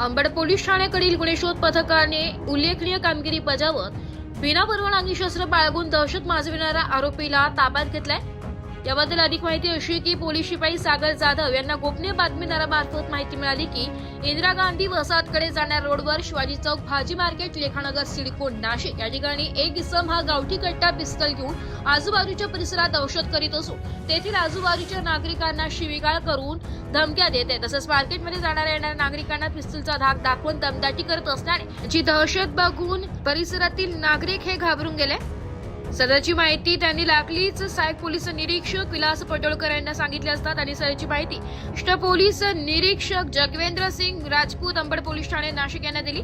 Ambad police ठाण्याकडील गुन्हे शोध पथकाने उल्लेखनीय कामगिरी बजावत बिना परवानगी शस्त्र बाळगून दहशत माजविणाऱ्या आरोपीला ताब्यात घेतलाय. याबद्दल अधिक माहिती अशी की पोलीस शिपाई सागर जाधव यांना गोपनीय बातमीदारामार्फत माहिती मिळाली की इंदिरा गांधी वसाहतकडे जाणाऱ्या रोडवर शिवाजी चौक भाजी मार्केट लेखानगर सिडको नाशिक या ठिकाणी एक इसम हा गावठी कट्टा पिस्तल घेऊन आजूबाजूच्या परिसरात दहशत करीत असून तेथील आजूबाजूच्या नागरिकांना शिवीगाळ करून धमक्या देत आहे तसंच मार्केटमध्ये जाणाऱ्या येणाऱ्या नागरिकांना पिस्तूलचा धाक दाखवून दमदाटी करत असल्याने जी दहशत बघून परिसरातील नागरिक हे घाबरून गेले. सदरची माहिती त्यांनी लागलीच. सहाय्यक पोलीस निरीक्षक विलास पटोळकर यांना सांगितली असता त्यांनी सदरची माहिती इष्ट पोलीस निरीक्षक जगवेंद्र सिंग राजपूत अंबड पोलीस ठाणे नाशिक यांना दिली.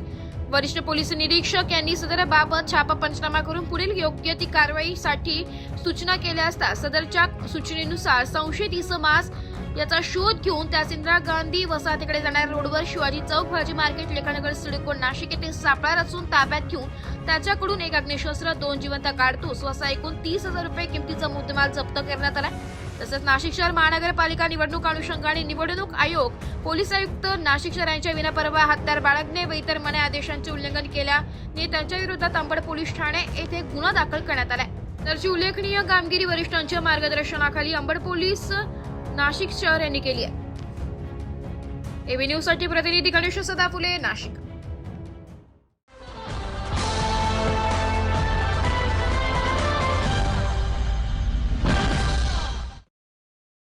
वरिष्ठ पोलीस निरीक्षक यांनी सदरबाबत छापा पंचनामा करून पुढील योग्य ती कारवाईसाठी सूचना केल्या असता सदरच्या सूचनेनुसार संशयित इसमास याचा शोध घेऊन त्यास इंदिरा गांधी वसाहतीकडे जाणाऱ्या रोडवर शिवाजी चौक भाजी मार्केट लेखानगर सिडको नाशिक येथे सापळा रचून ताब्यात घेऊन त्याच्याकडून एक अग्निशस्त्र दोन जिवंत काढतूस असा एकूण तीस हजार रुपये किमतीचा मुद्देमाल जप्त करण्यात आला. तसंच नाशिक शहर महानगरपालिका निवडणूक अनुषंगाने निवडणूक आयोग पोलीस आयुक्त नाशिक शहरांच्या विनापरवा हत्यार बाळगणे व इतर मने आदेशांचे उल्लंघन केल्याने त्यांच्या विरोधात अंबड पोलीस ठाणे येथे गुन्हा दाखल करण्यात आला तरची उल्लेखनीय कामगिरी वरिष्ठांच्या मार्गदर्शनाखाली अंबड पोलीस नाशिक शहर यांनी केली आहे. एव्ही न्यूजसाठी प्रतिनिधी गणेश सदाफुले नाशिक.